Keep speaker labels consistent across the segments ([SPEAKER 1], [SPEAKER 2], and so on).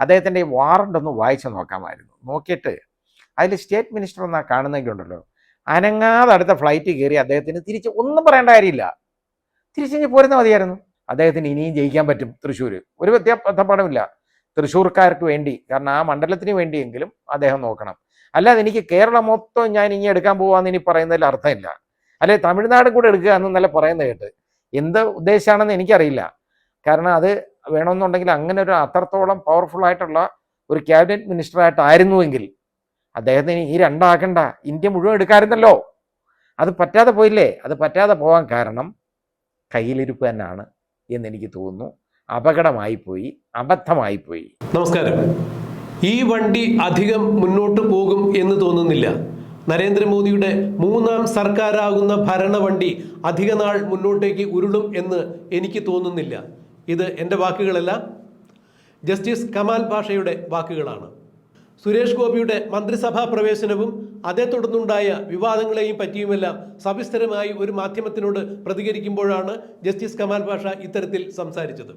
[SPEAKER 1] അദ്ദേഹത്തിന്റെ ഈ വാറണ്ട് ഒന്ന് വായിച്ചു നോക്കാമായിരുന്നു. നോക്കിയിട്ട് അതിൽ സ്റ്റേറ്റ് മിനിസ്റ്റർ എന്നാ കാണുന്നെങ്കിൽ ഉണ്ടല്ലോ അനങ്ങാതെ അടുത്ത ഫ്ലൈറ്റ് കയറി അദ്ദേഹത്തിന് തിരിച്ച് ഒന്നും പറയേണ്ട കാര്യമില്ല. തിരിച്ചിഞ്ഞ് പോരുന്ന മതിയായിരുന്നു. അദ്ദേഹത്തിന് ഇനിയും ജയിക്കാൻ പറ്റും തൃശ്ശൂർ ഒരു വ്യത്യാസപ്പാടുമില്ല തൃശ്ശൂർക്കാർക്ക് വേണ്ടി കാരണം ആ മണ്ഡലത്തിന് വേണ്ടിയെങ്കിലും അദ്ദേഹം നോക്കണം. അല്ലാതെ എനിക്ക് കേരളം മൊത്തം ഞാൻ ഇനി എടുക്കാൻ പോവാന്ന് ഇനി പറയുന്നതിൽ അർത്ഥമില്ല. അല്ലെ തമിഴ്നാടും കൂടെ എടുക്കുക എന്നല്ല പറയുന്നത് കേട്ട്. എന്ത് ഉദ്ദേശമാണെന്ന് എനിക്കറിയില്ല. കാരണം അത് വേണമെന്നുണ്ടെങ്കിൽ അങ്ങനെ ഒരു അത്രത്തോളം പവർഫുൾ ആയിട്ടുള്ള ഒരു ക്യാബിനറ്റ് മിനിസ്റ്റർ ആയിട്ടായിരുന്നുവെങ്കിൽ അദ്ദേഹത്തിന് ഈ രണ്ടാക്കണ്ട. ഇന്ത്യ മുഴുവൻ എടുക്കാമായിരുന്നല്ലോ അത് പറ്റാതെ പോയില്ലേ? അത് പറ്റാതെ പോകാൻ കാരണം കയ്യിലിരിപ്പ് തന്നെയാണ് എന്നെനിക്ക് തോന്നുന്നു. അപകടമായി പോയി അബദ്ധമായി പോയി.
[SPEAKER 2] നമസ്കാരം. ഈ വണ്ടി അധികം മുന്നോട്ട് പോകും എന്ന് തോന്നുന്നില്ല. നരേന്ദ്രമോദിയുടെ മൂന്നാം സർക്കാരാകുന്ന ഭരണവണ്ടി അധികനാൾ മുന്നോട്ടേക്ക് ഉരുളും എന്ന് എനിക്ക് തോന്നുന്നില്ല. ഇത് എന്റെ വാക്കുകളല്ല. ജസ്റ്റിസ് കമാൽ ഭാഷയുടെ വാക്കുകളാണ്. സുരേഷ് ഗോപിയുടെ മന്ത്രിസഭാ പ്രവേശനവും അതേ തുടർന്നുണ്ടായ വിവാദങ്ങളെയും പറ്റിയുമെല്ലാം സവിസ്തരമായി ഒരു മാധ്യമത്തിനോട് പ്രതികരിക്കുമ്പോഴാണ് ജസ്റ്റിസ് കമാൽ ഭാഷ ഇത്തരത്തിൽ സംസാരിച്ചത്.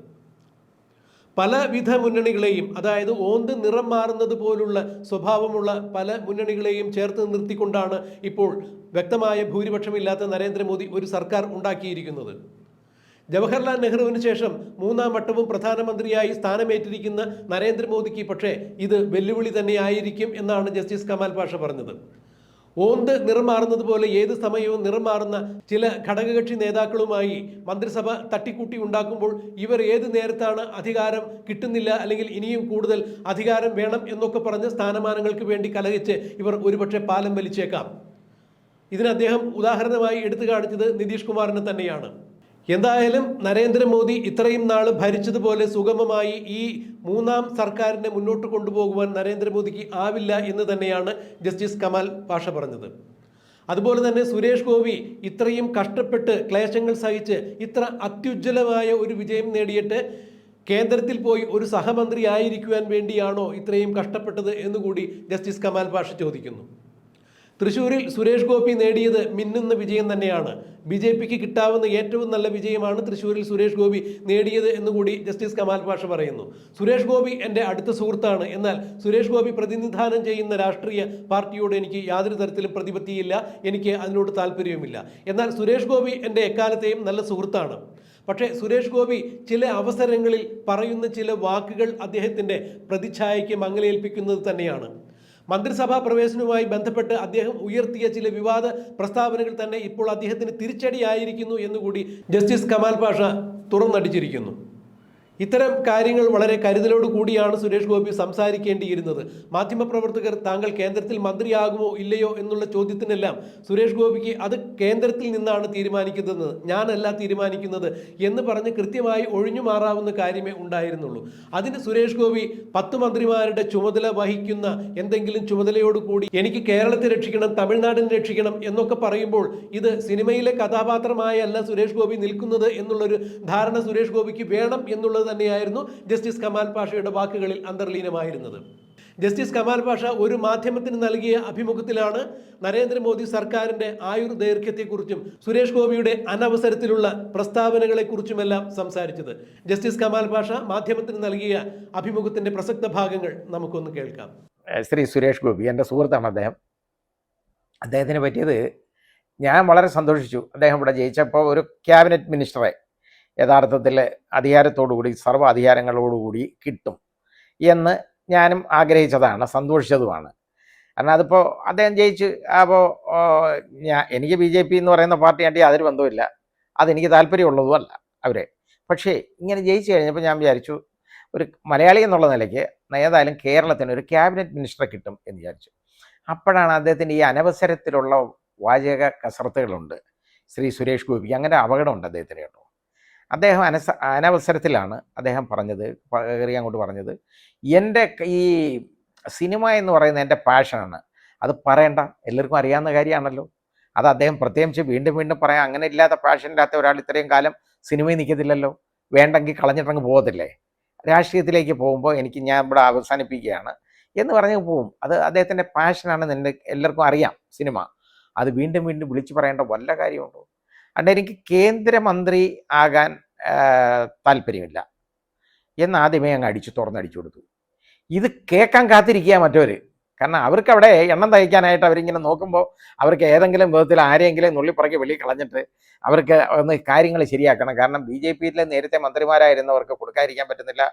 [SPEAKER 2] പലവിധ മുന്നണികളെയും അതായത് ഓന്ത് നിറം മാറുന്നത് പോലുള്ള സ്വഭാവമുള്ള പല മുന്നണികളെയും ചേർത്ത് നിർത്തിക്കൊണ്ടാണ് ഇപ്പോൾ വ്യക്തമായ ഭൂരിപക്ഷമില്ലാത്ത നരേന്ദ്രമോദി ഒരു സർക്കാർ ഉണ്ടാക്കിയിരിക്കുന്നത്. ജവഹർലാൽ നെഹ്റുവിന് ശേഷം മൂന്നാം വട്ടവും പ്രധാനമന്ത്രിയായി സ്ഥാനമേറ്റിരിക്കുന്ന നരേന്ദ്രമോദിക്ക് പക്ഷേ ഇത് വെല്ലുവിളി തന്നെയായിരിക്കും എന്നാണ് ജസ്റ്റിസ് കമാൽ പാഷ പറഞ്ഞത്. ഓന്ത് നിറമാറുന്നത് പോലെ ഏത് സമയവും നിറമാറുന്ന ചില ഘടകകക്ഷി നേതാക്കളുമായി മന്ത്രിസഭ തട്ടിക്കൂട്ടി ഉണ്ടാക്കുമ്പോൾ ഇവർ ഏത് നേരത്താണ് അധികാരം കിട്ടുന്നില്ല അല്ലെങ്കിൽ ഇനിയും കൂടുതൽ അധികാരം വേണം എന്നൊക്കെ പറഞ്ഞ് സ്ഥാനമാനങ്ങൾക്ക് വേണ്ടി കലഹിച്ച് ഇവർ ഒരുപക്ഷെ പാലം വലിച്ചേക്കാം. ഇതിന് അദ്ദേഹം ഉദാഹരണമായി എടുത്തു കാണിച്ചത് നിതീഷ് കുമാറിനെ തന്നെയാണ്. എന്തായാലും നരേന്ദ്രമോദി ഇത്രയും നാൾ ഭരിച്ചതുപോലെ സുഗമമായി ഈ മൂന്നാം സർക്കാരിനെ മുന്നോട്ട് കൊണ്ടുപോകുവാൻ നരേന്ദ്രമോദിക്ക് ആവില്ല എന്ന് തന്നെയാണ് ജസ്റ്റിസ് കമാൽ പാഷ പറഞ്ഞത്. അതുപോലെ തന്നെ സുരേഷ് ഗോപി ഇത്രയും കഷ്ടപ്പെട്ട് ക്ലേശങ്ങൾ സഹിച്ച് ഇത്ര അത്യുജ്വലമായ ഒരു വിജയം നേടിയിട്ട് കേന്ദ്രത്തിൽ പോയി ഒരു സഹമന്ത്രി ആയിരിക്കുവാൻ വേണ്ടിയാണോ ഇത്രയും കഷ്ടപ്പെട്ടത് എന്നുകൂടി ജസ്റ്റിസ് കമാൽ പാഷ ചോദിക്കുന്നു. തൃശൂരിൽ സുരേഷ് ഗോപി നേടിയത് മിന്നുന്ന വിജയം തന്നെയാണ്. ബി ജെ പിക്ക് കിട്ടാവുന്ന ഏറ്റവും നല്ല വിജയമാണ് തൃശൂരിൽ സുരേഷ് ഗോപി നേടിയത് എന്നുകൂടി ജസ്റ്റിസ് കമാൽ പാഷ പറയുന്നു. സുരേഷ് ഗോപി എന്റെ അടുത്ത സുഹൃത്താണ്. എന്നാൽ സുരേഷ് ഗോപി പ്രതിനിധാനം ചെയ്യുന്ന രാഷ്ട്രീയ പാർട്ടിയോട് എനിക്ക് യാതൊരു തരത്തിലും പ്രതിപത്തിയില്ല. എനിക്ക് അതിനോട് താല്പര്യവുമില്ല. എന്നാൽ സുരേഷ് ഗോപി എന്റെ എക്കാലത്തെയും നല്ല സുഹൃത്താണ്. പക്ഷേ സുരേഷ് ഗോപി ചില അവസരങ്ങളിൽ പറയുന്ന ചില വാക്കുകൾ അദ്ദേഹത്തിന്റെ പ്രതിച്ഛായയ്ക്ക് മങ്ങലേൽപ്പിക്കുന്നത് തന്നെയാണ്. മന്ത്രിസഭാ പ്രവേശനവുമായി ബന്ധപ്പെട്ട് അദ്ദേഹം ഉയർത്തിയ ചില വിവാദ പ്രസ്താവനകൾ തന്നെ ഇപ്പോൾ അദ്ദേഹത്തിന് തിരിച്ചടിയായിരിക്കുന്നു എന്നുകൂടി ജസ്റ്റിസ് കമാൽ പാഷ തുറന്നടിച്ചിരിക്കുന്നു. ഇത്തരം കാര്യങ്ങൾ വളരെ കരുതലോട് കൂടിയാണ് സുരേഷ് ഗോപി സംസാരിക്കേണ്ടിയിരുന്നത്. മാധ്യമപ്രവർത്തകർ താങ്കൾ കേന്ദ്രത്തിൽ മന്ത്രിയാകുമോ ഇല്ലയോ എന്നുള്ള ചോദ്യത്തിനെല്ലാം സുരേഷ് ഗോപിക്ക് അത് കേന്ദ്രത്തിൽ നിന്നാണ് തീരുമാനിക്കുന്നത്. ഞാനല്ല തീരുമാനിക്കുന്നത് എന്ന് പറഞ്ഞ് കൃത്യമായി ഒഴിഞ്ഞു മാറാവുന്ന കാര്യമേ ഉണ്ടായിരുന്നുള്ളൂ. അതിന് സുരേഷ് ഗോപി പത്ത് മന്ത്രിമാരുടെ ചുമതല വഹിക്കുന്ന എന്തെങ്കിലും ചുമതലയോട് കൂടി എനിക്ക് കേരളത്തെ രക്ഷിക്കണം തമിഴ്നാടിനെ രക്ഷിക്കണം എന്നൊക്കെ പറയുമ്പോൾ ഇത് സിനിമയിലെ കഥാപാത്രമായല്ല സുരേഷ് ഗോപി നിൽക്കുന്നത് എന്നുള്ളൊരു ധാരണ സുരേഷ് ഗോപിക്ക് വേണം എന്നുള്ളത് തന്നെയായിരുന്നു ജസ്റ്റിസ് കമാൽ പാഷയുടെ വാക്കുകളിൽ അന്തർലീനമായിരുന്നത്. ജസ്റ്റിസ് കമാൽ പാഷ ഒരു മാധ്യമത്തിന് നൽകിയ അഭിമുഖത്തിലാണ് നരേന്ദ്രമോദി സർക്കാരിന്റെ ആയുർ ദൈർഘ്യത്തെക്കുറിച്ചും സുരേഷ് ഗോപിയുടെ അനവസരത്തിലുള്ള പ്രസ്താവനകളെക്കുറിച്ചുമെല്ലാം സംസാരിച്ചത്. ജസ്റ്റിസ് കമാൽ പാഷ മാധ്യമത്തിന് നൽകിയ അഭിമുഖത്തിന്റെ പ്രസക്ത ഭാഗങ്ങൾ നമുക്കൊന്ന് കേൾക്കാം.
[SPEAKER 1] ശ്രീ സുരേഷ് ഗോപി എന്റെ സുഹൃത്താണ് അദ്ദേഹം. അദ്ദേഹത്തിന് പറ്റിയത് ഞാൻ വളരെ സന്തോഷിച്ചു. അദ്ദേഹം ഇവിടെ ജയിച്ചപ്പോൾ ഒരു ക്യാബിനറ്റ് മിനിസ്റ്ററെ യഥാർത്ഥത്തിൽ അധികാരത്തോടുകൂടി സർവ അധികാരങ്ങളോടുകൂടി കിട്ടും എന്ന് ഞാനും ആഗ്രഹിച്ചതാണ് സന്തോഷിച്ചതുമാണ്. കാരണം അതിപ്പോൾ അദ്ദേഹം ജയിച്ച് അപ്പോൾ ഞാൻ എനിക്ക് ബി ജെ പി എന്ന് പറയുന്ന പാർട്ടിയായിട്ട് യാതൊരു ബന്ധവുമില്ല. അതെനിക്ക് താല്പര്യമുള്ളതുമല്ല അവരെ. പക്ഷേ ഇങ്ങനെ ജയിച്ചു കഴിഞ്ഞപ്പോൾ ഞാൻ വിചാരിച്ചു ഒരു മലയാളി എന്നുള്ള നിലയ്ക്ക് ഏതായാലും കേരളത്തിന് ഒരു ക്യാബിനറ്റ് മിനിസ്റ്ററെ കിട്ടും എന്ന് വിചാരിച്ചു. അപ്പോഴാണ് അദ്ദേഹത്തിന്റെ ഈ അനവസരത്തിലുള്ള വാചക കസർത്തുകളുണ്ട്. ശ്രീ സുരേഷ് ഗോപിക്ക് അങ്ങനെ അപകടമുണ്ട് അദ്ദേഹത്തിന് കേട്ടോ. അദ്ദേഹം അനസ അനവസരത്തിലാണ് അദ്ദേഹം പറഞ്ഞത് കയറി അങ്ങോട്ട് പറഞ്ഞത്. എന്റെ ഈ സിനിമ എന്ന് പറയുന്നത് എന്റെ പാഷനാണ്. അത് പറയണ്ട. എല്ലാവർക്കും അറിയാവുന്ന കാര്യമാണല്ലോ. അത് അദ്ദേഹം പ്രത്യേകിച്ച് വീണ്ടും വീണ്ടും പറയാം അങ്ങനെ ഇല്ലാത്ത പാഷൻ ഇല്ലാത്ത ഒരാൾ ഇത്രയും കാലം സിനിമയിൽ നിൽക്കത്തില്ലല്ലോ. വേണ്ടെങ്കിൽ കളഞ്ഞിട്ടങ്ങ് പോകത്തില്ലേ? രാഷ്ട്രീയത്തിലേക്ക് പോകുമ്പോൾ എനിക്ക് ഞാൻ ഇവിടെ അവസാനിപ്പിക്കുകയാണ് എന്ന് പറഞ്ഞ് പോവും. അത് അദ്ദേഹത്തിന്റെ പാഷനാണെന്ന് എന്റെ എല്ലാവർക്കും അറിയാം സിനിമ. അത് വീണ്ടും വീണ്ടും വിളിച്ചു പറയേണ്ട വല്ല കാര്യമുണ്ടോ? അതുകൊണ്ട് എനിക്ക് കേന്ദ്രമന്ത്രി ആകാൻ താല്പര്യമില്ല. എന്ന് ആദ്യമേ അങ്ങ് അടിച്ചു തുറന്നടിച്ചു കൊടുത്തു. ഇത് കേൾക്കാൻ കാത്തിരിക്കുക മറ്റവർ കാരണം അവർക്ക് അവിടെ എണ്ണം തയ്ക്കാനായിട്ട് അവരിങ്ങനെ നോക്കുമ്പോൾ അവർക്ക് ഏതെങ്കിലും വിധത്തിൽ ആരെയെങ്കിലും നുള്ളിപ്പുറക്കി വെളി കളഞ്ഞിട്ട് അവർക്ക് ഒന്ന് കാര്യങ്ങൾ ശരിയാക്കണം. കാരണം ബി ജെ പിയിലെ നേരത്തെ മന്ത്രിമാരായിരുന്നവർക്ക് കൊടുക്കാതിരിക്കാൻ പറ്റുന്നില്ല.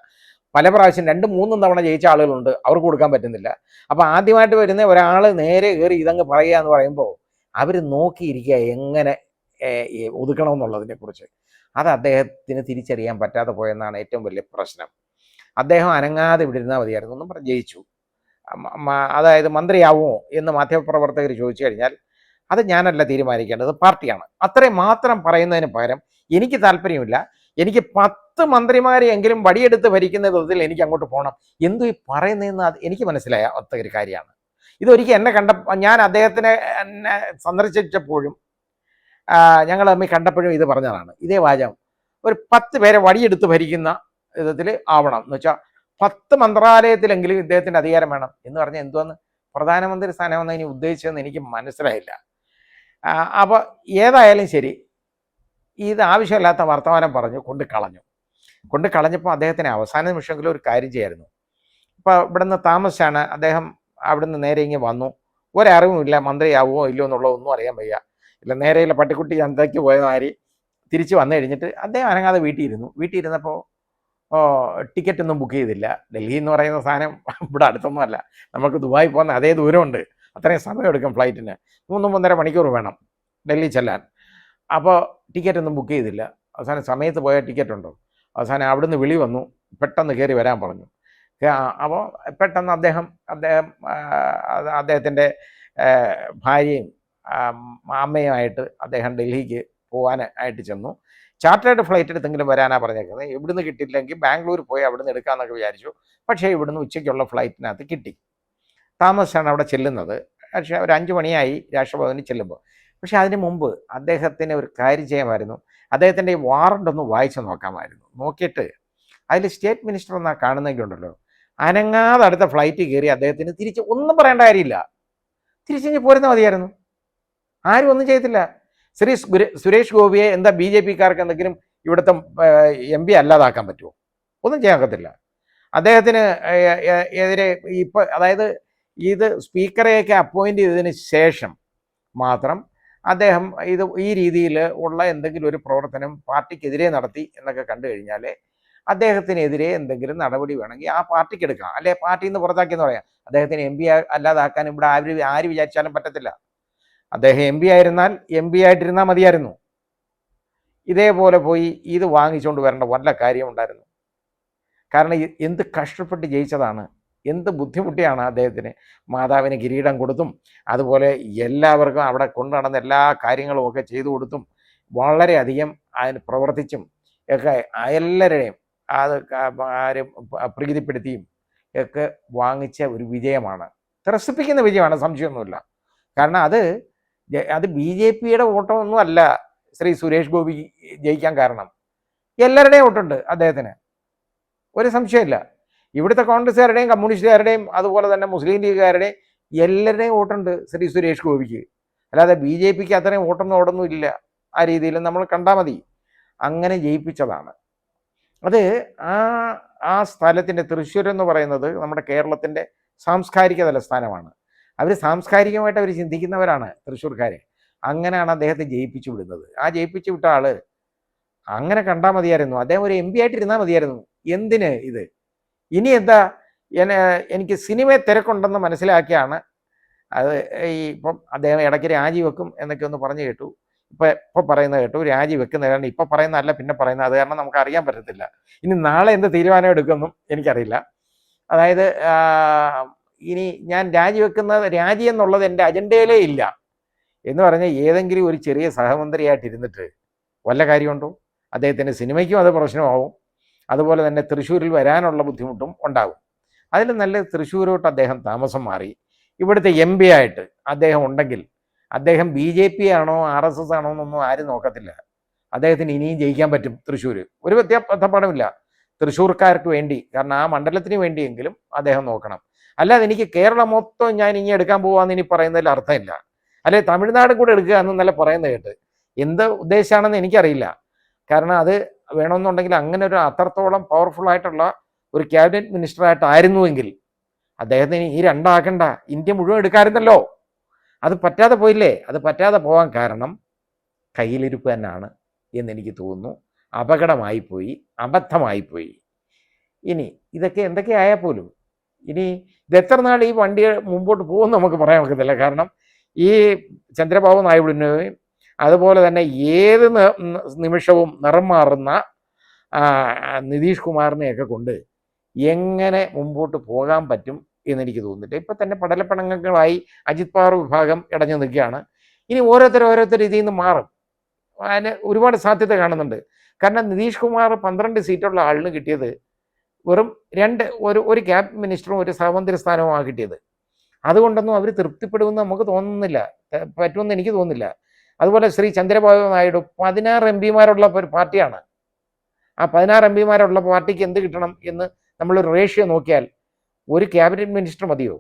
[SPEAKER 1] പല പ്രാവശ്യം രണ്ടും മൂന്നും തവണ ജയിച്ച ആളുകളുണ്ട് അവർക്ക് കൊടുക്കാൻ പറ്റുന്നില്ല. അപ്പോൾ ആദ്യമായിട്ട് വരുന്ന ഒരാൾ നേരെ കയറി ഇതങ്ങ് പറയുക എന്ന് പറയുമ്പോൾ അവർ നോക്കിയിരിക്കുക എങ്ങനെ ഏഹ്, ഈ ഒതുക്കണമെന്നുള്ളതിനെ കുറിച്ച്. അത് അദ്ദേഹത്തിന് തിരിച്ചറിയാൻ പറ്റാതെ പോയെന്നാണ് ഏറ്റവും വലിയ പ്രശ്നം. അദ്ദേഹം അനങ്ങാതെ വിടിരുന്നാൽ മതിയായിരുന്നു. എന്നും പറഞ്ഞ് ജയിച്ചു. അതായത് മന്ത്രിയാവുമോ എന്ന് മാധ്യമപ്രവർത്തകർ ചോദിച്ചു കഴിഞ്ഞാൽ അത് ഞാനല്ല തീരുമാനിക്കേണ്ടത് പാർട്ടിയാണ്. അത്രയും മാത്രം പറയുന്നതിന് പകരം എനിക്ക് താല്പര്യമില്ല. എനിക്ക് പത്ത് മന്ത്രിമാരെ എങ്കിലും വടിയെടുത്ത് ഭരിക്കുന്ന വിധത്തിൽ എനിക്ക് അങ്ങോട്ട് പോകണം എന്തു ഈ പറയുന്നതെന്ന് എനിക്ക് മനസ്സിലായ ഒത്ത ഒരു കാര്യമാണ്. ഇതൊരിക്കൽ എന്നെ കണ്ട ഞാൻ അദ്ദേഹത്തിനെ എന്നെ സന്ദർശിച്ചപ്പോഴും ഞങ്ങൾ തമ്മിൽ കണ്ടപ്പോഴും ഇത് പറഞ്ഞതാണ്. ഇതേ വാചകം. ഒരു പത്ത് പേരെ വടിയെടുത്ത് ഭരിക്കുന്ന വിധത്തിൽ ആവണം. എന്ന് വെച്ചാൽ പത്ത് മന്ത്രാലയത്തിലെങ്കിലും ഇദ്ദേഹത്തിന്റെ അധികാരം വേണം. എന്ന് പറഞ്ഞാൽ എന്തോന്ന് പ്രധാനമന്ത്രി സ്ഥാനമെന്ന് ഇനി ഉദ്ദേശിച്ചതെന്ന് എനിക്ക് മനസ്സിലായില്ല. അപ്പോൾ ഏതായാലും ശരി ഇത് ആവശ്യമില്ലാത്ത വർത്തമാനം പറഞ്ഞു കൊണ്ട് കളഞ്ഞു. കൊണ്ട് കളഞ്ഞപ്പോൾ അദ്ദേഹത്തിന് അവസാന നിമിഷമെങ്കിലും ഒരു കാര്യം ചെയ്യായിരുന്നു. ഇപ്പോൾ ഇവിടുന്ന് താമസിച്ചാണ് അദ്ദേഹം അവിടുന്ന് നേരെ ഇങ്ങനെ വന്നു. ഒരറിവുമില്ല മന്ത്രിയാവുമോ ഇല്ലയോ എന്നുള്ളതൊന്നും അറിയാൻ വയ്യ. ഇല്ല നേരെയുള്ള പട്ടിക്കുട്ടി ചന്തയ്ക്ക് പോയ മാതിരി തിരിച്ച് വന്നു കഴിഞ്ഞിട്ട് അദ്ദേഹം അനങ്ങാതെ വീട്ടിൽ ഇരുന്നു വീട്ടിൽ ഇരുന്നപ്പോൾ ടിക്കറ്റ് ഒന്നും ബുക്ക് ചെയ്തില്ല. ഡൽഹി എന്ന് പറയുന്ന സാധനം ഇവിടെ അടുത്തൊന്നും അല്ല. നമുക്ക് ദുബായി പോകുന്ന അതേ ദൂരമുണ്ട്. അത്രയും സമയം എടുക്കും ഫ്ലൈറ്റിന് മൂന്നും ഒന്നര മണിക്കൂർ വേണം ഡൽഹി ചെല്ലാൻ. അപ്പോൾ ടിക്കറ്റ് ഒന്നും ബുക്ക് ചെയ്തില്ല. അവസാനം സമയത്ത് പോയ ടിക്കറ്റ് ഉണ്ടോ? അവസാനം അവിടുന്ന് വിളി വന്നു. പെട്ടെന്ന് കയറി വരാൻ പറഞ്ഞു. അപ്പോൾ പെട്ടെന്ന് അദ്ദേഹം അദ്ദേഹം അദ്ദേഹത്തിന്റെ ഭാര്യയും അമ്മയുമായിട്ട് അദ്ദേഹം ഡൽഹിക്ക് പോകാനായിട്ട് ചെന്നു. ചാർട്ടേഡ് ഫ്ലൈറ്റ് എടുത്തെങ്കിലും വരാനാണ് പറഞ്ഞേക്കുന്നത്. ഇവിടുന്ന് കിട്ടിയില്ലെങ്കിൽ ബാംഗ്ലൂർ പോയി അവിടുന്ന് എടുക്കാമെന്നൊക്കെ വിചാരിച്ചു. പക്ഷേ ഇവിടുന്ന് ഉച്ചയ്ക്കുള്ള ഫ്ലൈറ്റിനകത്ത് കിട്ടി. താമസിച്ചാണ് അവിടെ ചെല്ലുന്നത്. പക്ഷേ ഒരു അഞ്ച് മണിയായി രാഷ്ട്രഭവനിൽ ചെല്ലുമ്പോൾ. പക്ഷേ അതിന് മുമ്പ് അദ്ദേഹത്തിന് ഒരു കാര്യം ചെയ്യാമായിരുന്നു. അദ്ദേഹത്തിന്റെ ഈ വാറണ്ട് ഒന്ന് വായിച്ചു നോക്കാമായിരുന്നു. നോക്കിയിട്ട് അതിൽ സ്റ്റേറ്റ് മിനിസ്റ്റർ എന്നാ കാണുന്നെങ്കിൽ ഉണ്ടല്ലോ. അനങ്ങാതെ അടുത്ത ഫ്ലൈറ്റ് കയറി അദ്ദേഹത്തിന് തിരിച്ച് ഒന്നും പറയേണ്ട കാര്യമില്ല. തിരിച്ചു പോരുന്ന മതിയായിരുന്നു. ആരും ഒന്നും ചെയ്തില്ല ശ്രീ സുരേഷ് ഗോപിയെ എന്താ ബി ജെ പിക്കാർക്ക് എന്തെങ്കിലും ഇവിടുത്തെ എം പി അല്ലാതാക്കാൻ പറ്റുമോ ഒന്നും ചെയ്യാൻ ഒക്കത്തില്ല. അദ്ദേഹത്തിന് എതിരെ ഇപ്പൊ അതായത് ഇത് സ്പീക്കറെയൊക്കെ അപ്പോയിന്റ് ചെയ്തതിന് ശേഷം മാത്രം അദ്ദേഹം ഇത് ഈ രീതിയിൽ ഉള്ള എന്തെങ്കിലും ഒരു പ്രവർത്തനം പാർട്ടിക്കെതിരെ നടത്തി എന്നൊക്കെ കണ്ടു കഴിഞ്ഞാൽ അദ്ദേഹത്തിനെതിരെ എന്തെങ്കിലും നടപടി വേണമെങ്കിൽ ആ പാർട്ടിക്ക് എടുക്കാം അല്ലെ പാർട്ടിയിൽ നിന്ന് പുറത്താക്കി എന്ന് പറയാം. അദ്ദേഹത്തിന് എം പി അല്ലാതാക്കാൻ ഇവിടെ ആര് ആര് വിചാരിച്ചാലും പറ്റത്തില്ല. അദ്ദേഹം എം പി ആയിരുന്നാൽ എം പി ആയിട്ടിരുന്നാൽ മതിയായിരുന്നു. ഇതേപോലെ പോയി ഇത് വാങ്ങിച്ചുകൊണ്ട് വരേണ്ട വല്ല കാര്യമുണ്ടായിരുന്നു കാരണം എന്ത് കഷ്ടപ്പെട്ട് ജയിച്ചതാണ് എന്ത് ബുദ്ധിമുട്ടിയാണ് അദ്ദേഹത്തിന്. മാതാവിന് കിരീടം കൊടുത്തും അതുപോലെ എല്ലാവർക്കും അവിടെ കൊണ്ടു നടന്ന എല്ലാ കാര്യങ്ങളും ഒക്കെ ചെയ്തു കൊടുത്തും വളരെയധികം അതിന് പ്രവർത്തിച്ചും ഒക്കെ എല്ലാവരുടെയും അത് ആരും പ്രീതിപ്പെടുത്തിയും ഒക്കെ വാങ്ങിച്ച ഒരു വിജയമാണ്. ത്രസിപ്പിക്കുന്ന വിജയമാണ് സംശയമൊന്നുമില്ല. കാരണം അത് അത് ബി ജെ പിയുടെ വോട്ടൊന്നും അല്ല ശ്രീ സുരേഷ് ഗോപി ജയിക്കാൻ കാരണം. എല്ലാവരുടെയും വോട്ടുണ്ട് അദ്ദേഹത്തിന്. ഒരു സംശയമില്ല. ഇവിടുത്തെ കോൺഗ്രസ്സുകാരുടെയും കമ്മ്യൂണിസ്റ്റുകാരുടെയും അതുപോലെ തന്നെ മുസ്ലിം ലീഗുകാരുടെയും എല്ലാവരുടെയും വോട്ടുണ്ട് ശ്രീ സുരേഷ് ഗോപിക്ക്. അല്ലാതെ ബി ജെ പിക്ക് അത്രയും വോട്ടൊന്നും ഓടൊന്നും ഇല്ല. ആ രീതിയിൽ നമ്മൾ കണ്ടാൽ മതി. അങ്ങനെ ജയിപ്പിച്ചതാണ്. അത് ആ ആ സ്ഥലത്തിന്റെ തൃശ്ശൂർ എന്ന് പറയുന്നത് നമ്മുടെ കേരളത്തിന്റെ സാംസ്കാരിക തലസ്ഥാനമാണ്. അവർ സാംസ്കാരികമായിട്ട് അവർ ചിന്തിക്കുന്നവരാണ് തൃശ്ശൂർക്കാർ അങ്ങനെയാണ് അദ്ദേഹത്തെ ജയിപ്പിച്ചു വിടുന്നത്. ആ ജയിപ്പിച്ചു വിട്ട ആൾ അങ്ങനെ കണ്ടാൽ മതിയായിരുന്നു. അദ്ദേഹം ഒരു എം പി ആയിട്ടിരുന്നാൽ മതിയായിരുന്നു. എന്തിന് ഇത്? ഇനി എന്താ? എനിക്ക് സിനിമയെ തിരക്കുണ്ടെന്ന് മനസ്സിലാക്കിയാണ് അത് ഈ ഇപ്പം അദ്ദേഹം ഇടയ്ക്ക് രാജിവെക്കും എന്നൊക്കെ ഒന്ന് പറഞ്ഞു കേട്ടു. ഇപ്പം ഇപ്പം പറയുന്നത് കേട്ടു. രാജി വെക്കുന്ന കാരണം ഇപ്പം പറയുന്നതല്ല പിന്നെ പറയുന്നത്. അത് കാരണം നമുക്ക് അറിയാൻ പറ്റത്തില്ല. ഇനി നാളെ എന്ത് തീരുമാനം എടുക്കുമെന്നും എനിക്കറിയില്ല. അതായത് ഇനി ഞാൻ രാജിവെക്കുന്നത് രാജി എന്നുള്ളത് എന്റെ അജണ്ടയിലേ ഇല്ല. എന്ന് പറഞ്ഞാൽ ഏതെങ്കിലും ഒരു ചെറിയ സഹമന്ത്രിയായിട്ട് ഇരുന്നിട്ട് വല്ല കാര്യമുണ്ടോ? അദ്ദേഹത്തിന്റെ സിനിമയ്ക്കും അത് പ്രശ്നമാവും. അതുപോലെ തന്നെ തൃശ്ശൂരിൽ വരാനുള്ള ബുദ്ധിമുട്ടും ഉണ്ടാകും. അതിൽ നല്ല തൃശ്ശൂരോട്ട് അദ്ദേഹം താമസം മാറി. ഇവിടുത്തെ എം പി ആയിട്ട് അദ്ദേഹം ഉണ്ടെങ്കിൽ അദ്ദേഹം ബി ജെ പി ആണോ ആർ എസ് എസ് ആണോ എന്നൊന്നും ആരും നോക്കത്തില്ല. അദ്ദേഹത്തിന് ഇനിയും ജയിക്കാൻ പറ്റും തൃശ്ശൂർ ഒരു വ്യത്യാ ബന്ധപ്പാടുമില്ല. തൃശ്ശൂർക്കാർക്ക് വേണ്ടി കാരണം ആ മണ്ഡലത്തിന് വേണ്ടിയെങ്കിലും അദ്ദേഹം നോക്കണം. അല്ലാതെ എനിക്ക് കേരളം മൊത്തം ഞാൻ ഇനി എടുക്കാൻ പോവാന്ന് ഇനി പറയുന്നതിൽ അർത്ഥമില്ല. അല്ലെ തമിഴ്നാട് കൂടെ എടുക്കുക എന്നല്ല പറയുന്നത് കേട്ട്. എന്ത് ഉദ്ദേശമാണെന്ന് എനിക്കറിയില്ല. കാരണം അത് വേണമെന്നുണ്ടെങ്കിൽ അങ്ങനെ ഒരു അത്രത്തോളം പവർഫുൾ ആയിട്ടുള്ള ഒരു ക്യാബിനറ്റ് മിനിസ്റ്റർ ആയിട്ടായിരുന്നുവെങ്കിൽ അദ്ദേഹത്തിന് ഈ രണ്ടാക്കണ്ട. ഇന്ത്യ മുഴുവൻ എടുക്കാറുണ്ടല്ലോ അത് പറ്റാതെ പോയില്ലേ? അത് പറ്റാതെ പോകാൻ കാരണം കയ്യിലിരിപ്പ് തന്നെയാണ് എന്നെനിക്ക് തോന്നുന്നു. അപകടമായിപ്പോയി അബദ്ധമായിപ്പോയി. അബദ്ധമായി പോയി ഇനി ഇതൊക്കെ എന്തൊക്കെ ആയാൽ പോലും ഇനി ഇത് എത്ര നാൾ ഈ വണ്ടി മുമ്പോട്ട് പോകും നമുക്ക് പറയാൻ ഒക്കത്തില്ല കാരണം ഈ ചന്ദ്രബാബു നായിഡുവിനെയും അതുപോലെ തന്നെ ഏത് നിമിഷവും നിറം മാറുന്ന നിതീഷ് കുമാറിനെയൊക്കെ കൊണ്ട് എങ്ങനെ മുമ്പോട്ട് പോകാൻ പറ്റും എന്നെനിക്ക് തോന്നിട്ട് ഇപ്പം തന്നെ പടലപ്പണങ്ങളായി അജിത് പവാർ വിഭാഗം ഇടഞ്ഞു നിൽക്കുകയാണ്. ഇനി ഓരോരുത്തർ ഓരോരുത്തർ ഇതിൽ നിന്ന് മാറും. അതിന് ഒരുപാട് സാധ്യത കാണുന്നുണ്ട്. കാരണം നിതീഷ് കുമാർ പന്ത്രണ്ട് സീറ്റുള്ള ആളിന് കിട്ടിയത് വെറും രണ്ട് ഒരു ഒരു ക്യാബ് മിനിസ്റ്ററും ഒരു സഹമന്ത്രി സ്ഥാനവുമാണ് കിട്ടിയത്. അതുകൊണ്ടൊന്നും അവർ തൃപ്തിപ്പെടുമെന്ന് നമുക്ക് തോന്നുന്നില്ല. പറ്റുമെന്ന് എനിക്ക് തോന്നുന്നില്ല. അതുപോലെ ശ്രീ ചന്ദ്രബാബു നായിഡു പതിനാറ് എം പിമാരുള്ള ഒരു പാർട്ടിയാണ്. ആ പതിനാറ് എം പിമാരുള്ള പാർട്ടിക്ക് എന്ത് കിട്ടണം എന്ന് നമ്മളൊരു റേഷ്യോ നോക്കിയാൽ ഒരു ക്യാബിനറ്റ് മിനിസ്റ്റർ മതിയോ?